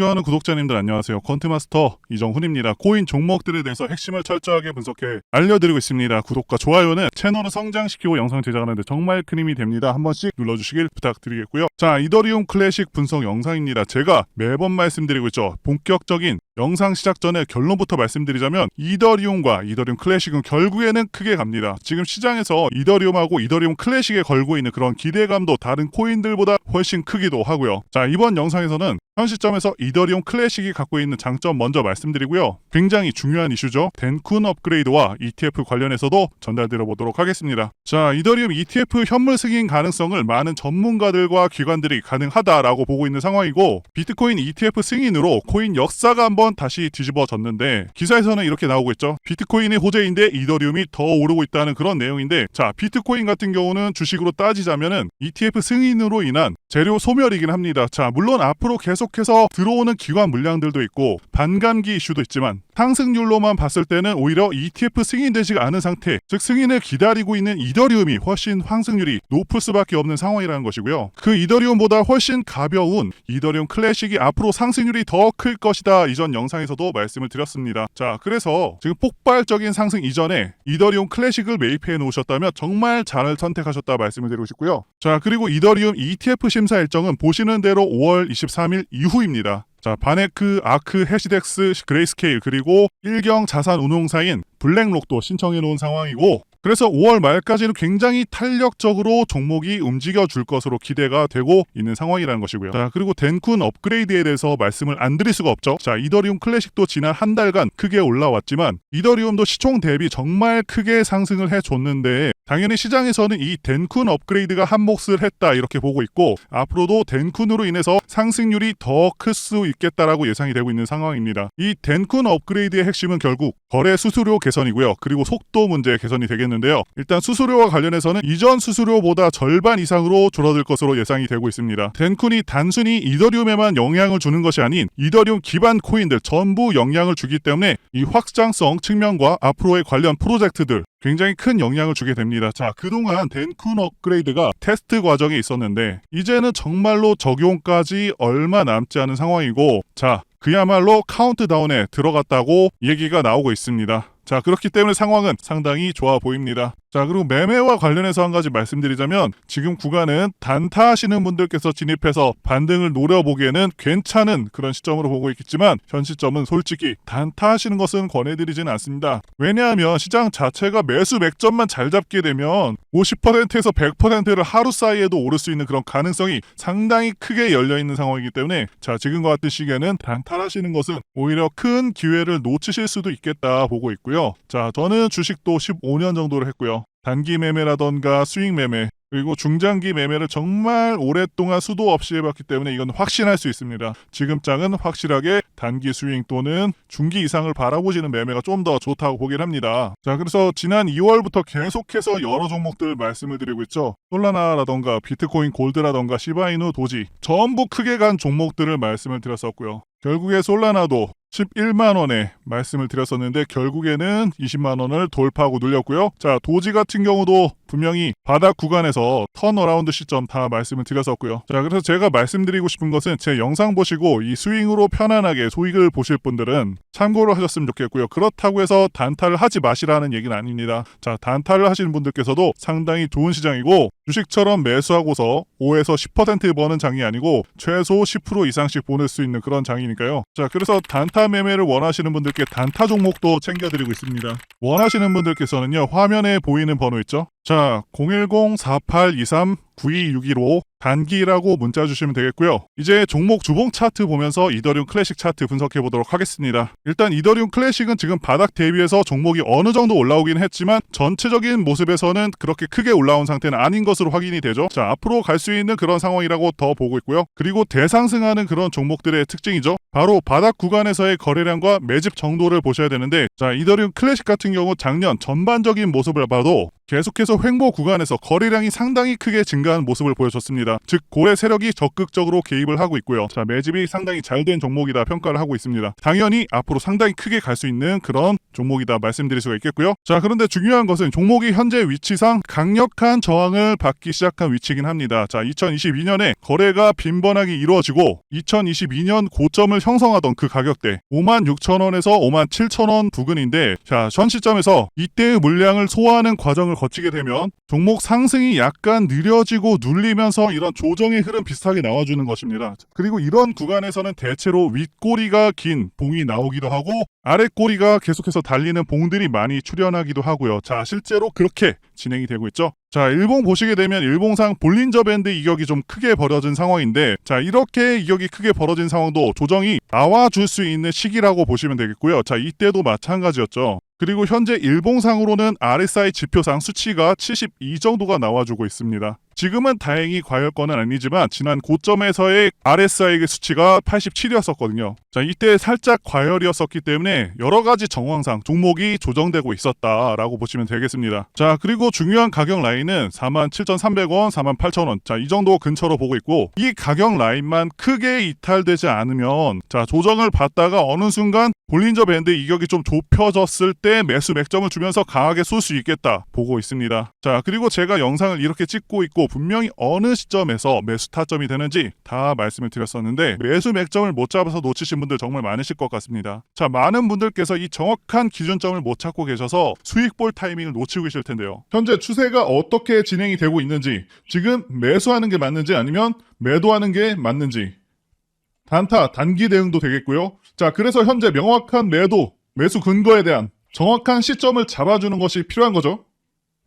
존경하는 구독자님들 안녕하세요. 퀀트마스터 이정훈입니다. 코인 종목들에 대해서 핵심을 철저하게 분석해 알려드리고 있습니다. 구독과 좋아요는 채널을 성장시키고 영상 제작하는 데 정말 큰 힘이 됩니다. 한 번씩 눌러주시길 부탁드리겠고요. 자, 이더리움 클래식 분석 영상입니다. 제가 매번 말씀드리고 있죠. 본격적인 영상 시작 전에 결론부터 말씀드리자면 이더리움과 이더리움 클래식은 결국에는 크게 갑니다. 지금 시장에서 이더리움하고 이더리움 클래식에 걸고 있는 그런 기대감도 다른 코인들보다 훨씬 크기도 하고요. 자, 이번 영상에서는 현 시점에서 이더리움 클래식이 갖고 있는 장점 먼저 말씀드리고요. 굉장히 중요한 이슈죠. 덴쿤 업그레이드와 ETF 관련해서도 전달드려 보도록 하겠습니다. 자, 이더리움 ETF 현물 승인 가능성을 많은 전문가들과 기관들이 가능하다라고 보고 있는 상황이고 비트코인 ETF 승인으로 코인 역사가 한번 다시 뒤집어졌는데 기사에서는 이렇게 나오고 있죠. 비트코인이 호재인데 이더리움이 더 오르고 있다는 그런 내용인데 자, 비트코인 같은 경우는 주식으로 따지자면은 ETF 승인으로 인한 재료 소멸이긴 합니다. 자, 물론 앞으로 계속 해서 들어오는 기관 물량들도 있고 반감기 이슈도 있지만 상승률로만 봤을 때는 오히려 ETF 승인되지가 않은 상태, 즉 승인을 기다리고 있는 이더리움이 훨씬 환승률이 높을 수밖에 없는 상황이라는 것이고요. 그 이더리움보다 훨씬 가벼운 이더리움 클래식이 앞으로 상승률이 더 클 것이다. 이전 영상에서도 말씀을 드렸습니다. 자, 그래서 지금 폭발적인 상승 이전에 이더리움 클래식을 매입해 놓으셨다면 정말 잘 선택하셨다 말씀을 드리고 싶고요. 자, 그리고 이더리움 ETF 심사 일정은 보시는 대로 5월 23일 이후입니다. 자, 바네크, 아크, 해시덱스, 그레이스케일 그리고 일경 자산 운용사인 블랙록도 신청해 놓은 상황이고 그래서 5월 말까지는 굉장히 탄력적으로 종목이 움직여 줄 것으로 기대가 되고 있는 상황이라는 것이고요. 자, 그리고 덴쿤 업그레이드에 대해서 말씀을 안 드릴 수가 없죠. 자, 이더리움 클래식도 지난 한 달간 크게 올라왔지만 이더리움도 시총 대비 정말 크게 상승을 해 줬는데 당연히 시장에서는 이 덴쿤 업그레이드가 한 몫을 했다 이렇게 보고 있고 앞으로도 덴쿤으로 인해서 상승률이 더 클 수 있겠다라고 예상이 되고 있는 상황입니다. 이 덴쿤 업그레이드의 핵심은 결국 거래 수수료 개선이고요. 그리고 속도 문제 개선이 되겠는데 요. 일단 수수료와 관련해서는 이전 수수료보다 절반 이상으로 줄어들 것으로 예상이 되고 있습니다. 덴쿤이 단순히 이더리움에만 영향을 주는 것이 아닌 이더리움 기반 코인들 전부 영향을 주기 때문에 이 확장성 측면과 앞으로의 관련 프로젝트들 굉장히 큰 영향을 주게 됩니다. 자, 그동안 덴쿤 업그레이드가 테스트 과정에 있었는데 이제는 정말로 적용까지 얼마 남지 않은 상황이고 자, 그야말로 카운트다운에 들어갔다고 얘기가 나오고 있습니다. 자, 그렇기 때문에 상황은 상당히 좋아 보입니다. 자, 그리고 매매와 관련해서 한 가지 말씀드리자면 지금 구간은 단타 하시는 분들께서 진입해서 반등을 노려보기에는 괜찮은 그런 시점으로 보고 있겠지만 현 시점은 솔직히 단타 하시는 것은 권해드리지는 않습니다. 왜냐하면 시장 자체가 매수 맥점만 잘 잡게 되면 50%에서 100%를 하루 사이에도 오를 수 있는 그런 가능성이 상당히 크게 열려있는 상황이기 때문에 자, 지금과 같은 시기에는 단타 하시는 것은 오히려 큰 기회를 놓치실 수도 있겠다 보고 있고요. 자, 저는 주식도 15년 정도를 했고요. 단기 매매라던가 수익 매매 그리고 중장기 매매를 정말 오랫동안 수도 없이 해봤기 때문에 이건 확신할 수 있습니다. 지금 장은 확실하게 단기 수익 또는 중기 이상을 바라보시는 매매가 좀 더 좋다고 보긴 합니다. 자, 그래서 지난 2월부터 계속해서 여러 종목들 말씀을 드리고 있죠. 솔라나라던가 비트코인 골드라던가 시바이누 도지 전부 크게 간 종목들을 말씀을 드렸었고요. 결국에 솔라나도 11만 원에 말씀을 드렸었는데 결국에는 20만 원을 돌파하고 눌렸고요. 자, 도지 같은 경우도 분명히 바닥 구간에서 턴어라운드 시점 다 말씀을 드렸었고요. 자, 그래서 제가 말씀드리고 싶은 것은 제 영상 보시고 이 스윙으로 편안하게 소익을 보실 분들은 참고를 하셨으면 좋겠고요. 그렇다고 해서 단타를 하지 마시라는 얘기는 아닙니다. 자, 단타를 하시는 분들께서도 상당히 좋은 시장이고 주식처럼 매수하고서 5에서 10% 버는 장이 아니고 최소 10% 이상씩 보낼 수 있는 그런 장이니까요. 자, 그래서 단타 매매를 원하시는 분들께 단타 종목도 챙겨드리고 있습니다. 원하시는 분들께서는요, 화면에 보이는 번호 있죠? 자, 010-4823-9261로 단기라고 문자 주시면 되겠고요. 이제 종목 주봉 차트 보면서 이더리움 클래식 차트 분석해 보도록 하겠습니다. 일단 이더리움 클래식은 지금 바닥 대비해서 종목이 어느 정도 올라오긴 했지만 전체적인 모습에서는 그렇게 크게 올라온 상태는 아닌 것으로 확인이 되죠. 자, 앞으로 갈 수 있는 그런 상황이라고 더 보고 있고요. 그리고 대상승하는 그런 종목들의 특징이죠. 바로 바닥 구간에서의 거래량과 매집 정도를 보셔야 되는데 자, 이더리움 클래식 같은 경우 작년 전반적인 모습을 봐도 계속해서 횡보 구간에서 거래량이 상당히 크게 증가한 모습을 보여줬습니다. 즉 고래 세력이 적극적으로 개입을 하고 있고요. 자, 매집이 상당히 잘 된 종목이다 평가를 하고 있습니다. 당연히 앞으로 상당히 크게 갈 수 있는 그런 종목이다 말씀드릴 수가 있겠고요. 자, 그런데 중요한 것은 종목이 현재 위치상 강력한 저항을 받기 시작한 위치긴 합니다. 자, 2022년에 거래가 빈번하게 이루어지고 2022년 고점을 형성하던 그 가격대 56,000원에서 57,000원 부근인데 자, 현 시점에서 이때의 물량을 소화하는 과정을 거치게 되면 종목 상승이 약간 느려지고 눌리면서 이런 조정의 흐름 비슷하게 나와주는 것입니다. 그리고 이런 구간에서는 대체로 윗꼬리가 긴 봉이 나오기도 하고 아랫꼬리가 계속해서 달리는 봉들이 많이 출현하기도 하고요. 자, 실제로 그렇게 진행이 되고 있죠. 자, 일봉 보시게 되면 일봉상 볼린저 밴드 이격이 좀 크게 벌어진 상황인데, 자, 이렇게 이격이 크게 벌어진 상황도 조정이 나와 줄 수 있는 시기라고 보시면 되겠고요. 자, 이때도 마찬가지였죠. 그리고 현재 일봉상으로는 RSI 지표상 수치가 72 정도가 나와주고 있습니다. 지금은 다행히 과열권은 아니지만 지난 고점에서의 RSI의 수치가 87이었었거든요. 자, 이때 살짝 과열이었었기 때문에 여러 가지 정황상 종목이 조정되고 있었다라고 보시면 되겠습니다. 자, 그리고 중요한 가격 라인은 47,300원, 48,000원. 자, 이 정도 근처로 보고 있고 이 가격 라인만 크게 이탈되지 않으면 자, 조정을 받다가 어느 순간 볼린저 밴드 이격이 좀 좁혀졌을 때 매수 맥점을 주면서 강하게 쏠 수 있겠다 보고 있습니다. 자, 그리고 제가 영상을 이렇게 찍고 있고 분명히 어느 시점에서 매수 타점이 되는지 다 말씀을 드렸었는데 매수 맥점을 못 잡아서 놓치신 분들 정말 많으실 것 같습니다. 자, 많은 분들께서 이 정확한 기준점을 못 찾고 계셔서 수익 볼 타이밍을 놓치고 계실 텐데요. 현재 추세가 어떻게 진행이 되고 있는지, 지금 매수하는 게 맞는지 아니면 매도하는 게 맞는지 단타, 단기 대응도 되겠고요. 자, 그래서 현재 명확한 매도, 매수 근거에 대한 정확한 시점을 잡아주는 것이 필요한 거죠.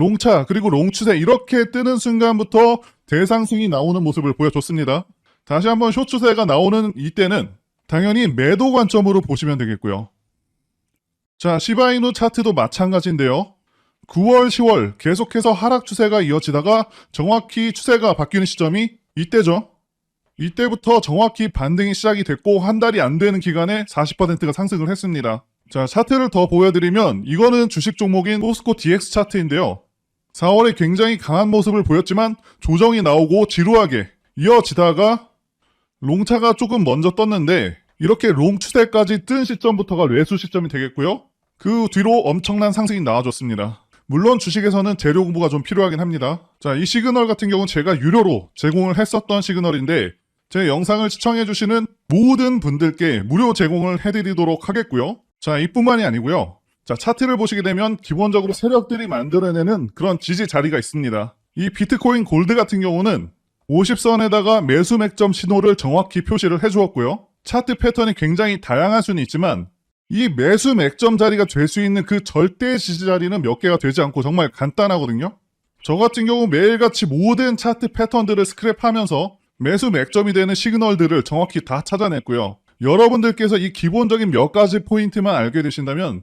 롱차 그리고 롱추세 이렇게 뜨는 순간부터 대상승이 나오는 모습을 보여줬습니다. 다시 한번 쇼추세가 나오는 이때는 당연히 매도 관점으로 보시면 되겠고요. 자, 시바이누 차트도 마찬가지인데요. 9월, 10월 계속해서 하락 추세가 이어지다가 정확히 추세가 바뀌는 시점이 이때죠. 이때부터 정확히 반등이 시작이 됐고 한 달이 안 되는 기간에 40%가 상승을 했습니다. 자, 차트를 더 보여드리면 이거는 주식 종목인 포스코 DX 차트인데요. 4월에 굉장히 강한 모습을 보였지만 조정이 나오고 지루하게 이어지다가 롱차가 조금 먼저 떴는데 이렇게 롱 추세까지 뜬 시점부터가 매수 시점이 되겠고요. 그 뒤로 엄청난 상승이 나와줬습니다. 물론 주식에서는 재료 공부가 좀 필요하긴 합니다. 자, 이 시그널 같은 경우는 제가 유료로 제공을 했었던 시그널인데 제 영상을 시청해주시는 모든 분들께 무료 제공을 해드리도록 하겠고요. 자, 이뿐만이 아니고요. 자, 차트를 보시게 되면 기본적으로 세력들이 만들어내는 그런 지지 자리가 있습니다. 이 비트코인 골드 같은 경우는 50선에다가 매수 맥점 신호를 정확히 표시를 해주었고요. 차트 패턴이 굉장히 다양할 수는 있지만 이 매수 맥점 자리가 될 수 있는 그 절대 지지 자리는 몇 개가 되지 않고 정말 간단하거든요. 저 같은 경우 매일같이 모든 차트 패턴들을 스크랩하면서 매수 맥점이 되는 시그널들을 정확히 다 찾아냈고요. 여러분들께서 이 기본적인 몇 가지 포인트만 알게 되신다면